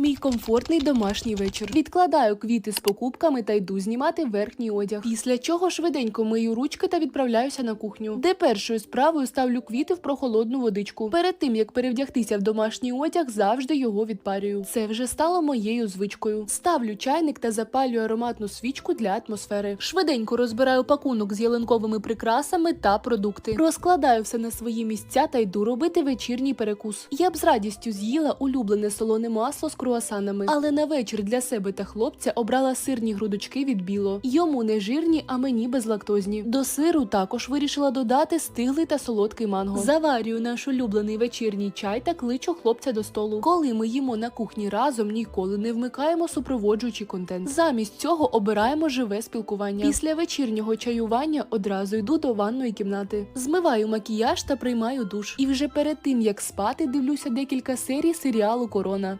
Мій комфортний домашній вечір. Відкладаю квіти з покупками та йду знімати верхній одяг. Після чого швиденько мию ручки та відправляюся на кухню, де першою справою ставлю квіти в прохолодну водичку. Перед тим як перевдягтися в домашній одяг, завжди його відпарюю. Це вже стало моєю звичкою. Ставлю чайник та запалюю ароматну свічку для атмосфери. Швиденько розбираю пакунок з ялинковими прикрасами та продукти. Розкладаю все на свої місця та йду робити вечірній перекус. Я б з радістю з'їла улюблене солоне масло з круасанами, але на вечір для себе та хлопця обрала сирні грудочки від біло. Йому не жирні, а мені безлактозні. До сиру також вирішила додати стиглий та солодкий манго. Заварюю наш улюблений вечірній чай та кличу хлопця до столу. Коли ми їмо на кухні разом, ніколи не вмикаємо супроводжуючий контент. Замість цього обираємо живе спілкування. Після вечірнього чаювання одразу йду до ванної кімнати. Змиваю макіяж та приймаю душ. І вже перед тим як спати, дивлюся декілька серій серіалу Корона.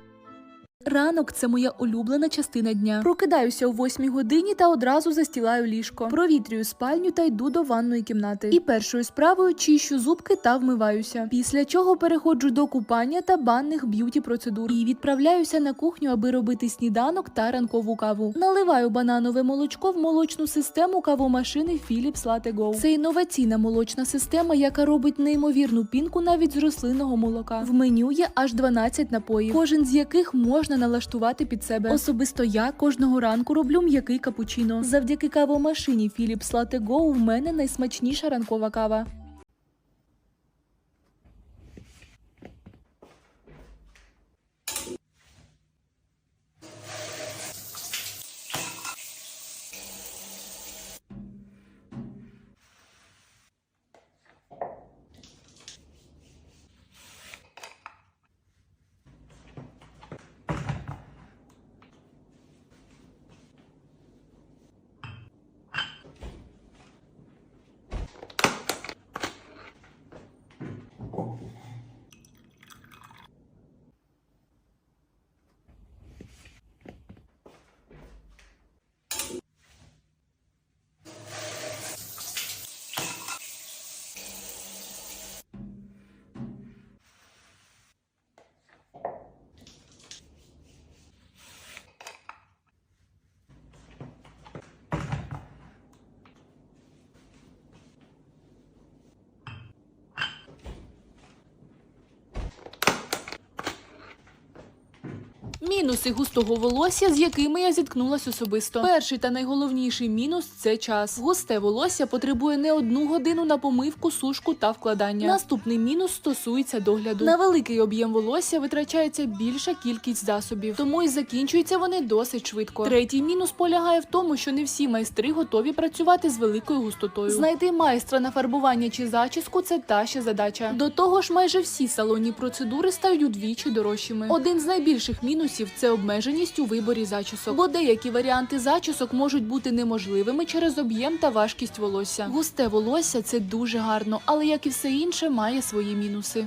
Ранок це моя улюблена частина дня. Прокидаюся о 8 годині та одразу застілаю ліжко. Провітрюю спальню та йду до ванної кімнати. І першою справою чищу зубки та вмиваюся. Після чого переходжу до купання та банних б'юті процедур. І відправляюся на кухню, аби робити сніданок та ранкову каву. Наливаю бананове молочко в молочну систему кавомашини Philips Latte Go. Це інноваційна молочна система, яка робить неймовірну пінку навіть з рослинного молока. В меню є аж 12 напоїв, кожен з яких можна налаштувати під себе. Особисто я кожного ранку роблю м'який капучино. Завдяки кавомашині Philips Latte Go в мене найсмачніша ранкова кава. Мінуси густого волосся, з якими я зіткнулась особисто. Перший та найголовніший мінус це час. Густе волосся потребує не одну годину на помивку, сушку та вкладання. Наступний мінус стосується догляду. На великий об'єм волосся витрачається більша кількість засобів, тому і закінчуються вони досить швидко. Третій мінус полягає в тому, що не всі майстри готові працювати з великою густотою. Знайти майстра на фарбування чи зачіску це та ще задача. До того ж, майже всі салонні процедури стають удвічі дорожчими. Один з найбільших мінусів це обмеженість у виборі зачісок, бо деякі варіанти зачісок можуть бути неможливими через об'єм та важкість волосся. Густе волосся це дуже гарно, але як і все інше, має свої мінуси.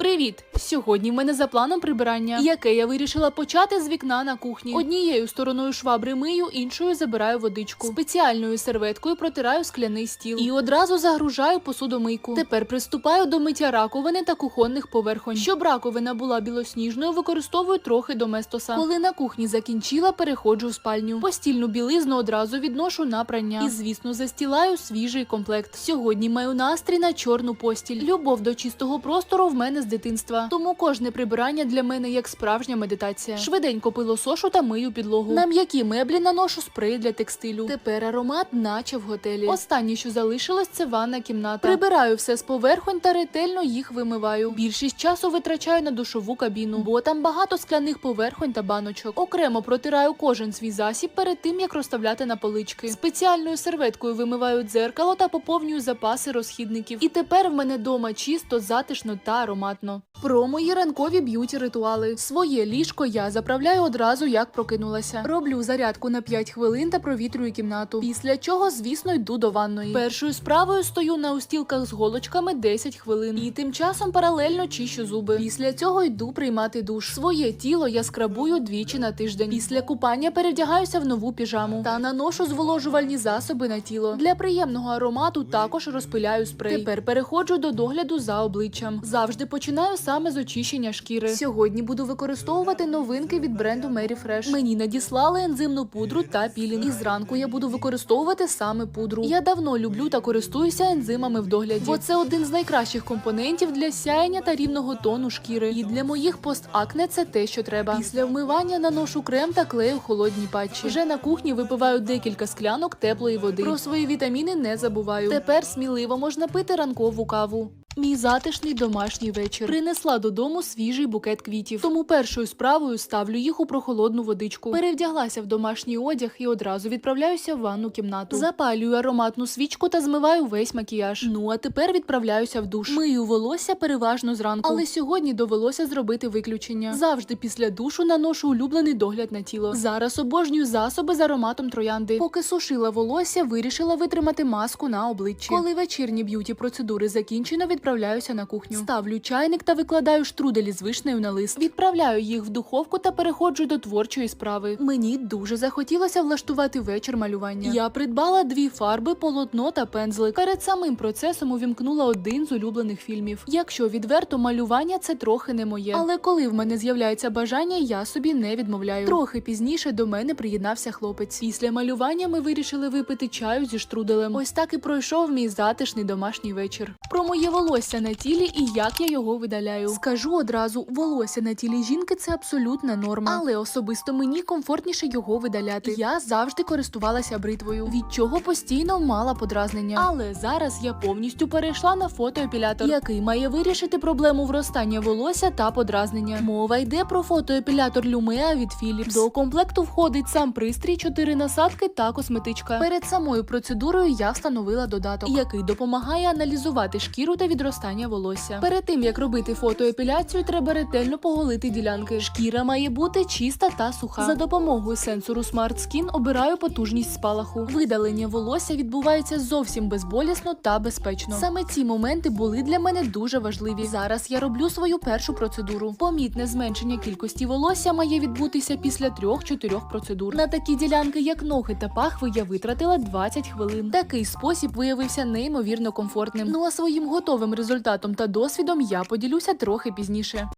Привіт! Сьогодні в мене за планом прибирання, яке я вирішила почати з вікна на кухні. Однією стороною швабри мию, іншою забираю водичку. Спеціальною серветкою протираю скляний стіл і одразу загружаю посудомийку. Тепер приступаю до миття раковини та кухонних поверхонь. Щоб раковина була білосніжною, використовую трохи доместоса. Коли на кухні закінчила, переходжу в спальню. Постільну білизну одразу відношу на прання. І, звісно, застілаю свіжий комплект. Сьогодні маю настрій на чорну постіль. Любов до чистого простору в мене з дитинства. Тому кожне прибирання для мене як справжня медитація. Швиденько пилосошу та мию підлогу. На м'які меблі наношу спрей для текстилю. Тепер аромат, наче в готелі. Останнє, що залишилось, це ванна кімната. Прибираю все з поверхонь та ретельно їх вимиваю. Більшість часу витрачаю на душову кабіну, бо там багато скляних поверхонь та баночок. Окремо протираю кожен свій засіб перед тим, як розставляти на полички. Спеціальною серветкою вимиваю дзеркало та поповнюю запаси розхідників. І тепер в мене дома чисто, затишно та ароматно. Про мої ранкові б'юті ритуали. Своє ліжко я заправляю одразу, як прокинулася. Роблю зарядку на 5 хвилин та провітрюю кімнату. Після чого, звісно, йду до ванної. Першою справою стою на устілках з голочками 10 хвилин. І тим часом паралельно чищу зуби. Після цього йду приймати душ. Своє тіло я скрабую двічі на тиждень. Після купання перевдягаюся в нову піжаму та наношу зволожувальні засоби на тіло. Для приємного аромату також розпиляю спрей. Тепер переходжу до догляду за обличчям. Завжди починаю саме з очищення шкіри. Сьогодні буду використовувати новинки від бренду Mary Fresh. Мені надіслали ензимну пудру та пілінг. І зранку я буду використовувати саме пудру. Я давно люблю та користуюся ензимами в догляді, бо це один з найкращих компонентів для сяєння та рівного тону шкіри. І для моїх постакне це те, що треба. Після вмивання наношу крем та клею холодні патчі. Вже на кухні випиваю декілька склянок теплої води. Про свої вітаміни не забуваю. Тепер сміливо можна пити ранкову каву. Мій затишний домашній вечір принесла додому свіжий букет квітів. Тому першою справою ставлю їх у прохолодну водичку. Перевдяглася в домашній одяг і одразу відправляюся в ванну кімнату. Запалюю ароматну свічку та змиваю весь макіяж. Ну а тепер відправляюся в душ. Мию волосся переважно зранку. Але сьогодні довелося зробити виключення. Завжди після душу наношу улюблений догляд на тіло. Зараз обожнюю засоби з ароматом троянди. Поки сушила волосся, вирішила витримати маску на обличчі. Коли вечірні б'юті процедури закінчено, відправляюся на кухню. Ставлю чайник та викладаю штруделі з вишнею на лист. Відправляю їх в духовку та переходжу до творчої справи. Мені дуже захотілося влаштувати вечір малювання. Я придбала дві фарби, полотно та пензлик. Перед самим процесом увімкнула один з улюблених фільмів. Якщо відверто, малювання це трохи не моє. Але коли в мене з'являється бажання, я собі не відмовляю. Трохи пізніше до мене приєднався хлопець. Після малювання ми вирішили випити чаю зі штруделем. Ось так і пройшов мій затишний домашній вечір. Про моє волосся на тілі і як я його видаляю. Скажу одразу, волосся на тілі жінки це абсолютна норма, але особисто мені комфортніше його видаляти. Я завжди користувалася бритвою, від чого постійно мала подразнення. Але зараз я повністю перейшла на фотоепілятор, який має вирішити проблему вростання волосся та подразнення. Мова йде про фотоепілятор Lumea від Philips. До комплекту входить сам пристрій, чотири насадки та косметичка. Перед самою процедурою я встановила додаток, який допомагає аналізувати шкіру та відростання волосся. Перед тим як робити фотоепіляцію, треба ретельно поголити ділянки. Шкіра має бути чиста та суха. За допомогою сенсору Smart Skin обираю потужність спалаху. Видалення волосся відбувається зовсім безболісно та безпечно. Саме ці моменти були для мене дуже важливі. Зараз я роблю свою першу процедуру. Помітне зменшення кількості волосся має відбутися після 3-4 процедур. На такі ділянки, як ноги та пахви, я витратила 20 хвилин. Такий спосіб виявився неймовірно комфортним. Ну а своїм готовим результатом та досвідом я поділюся трохи пізніше.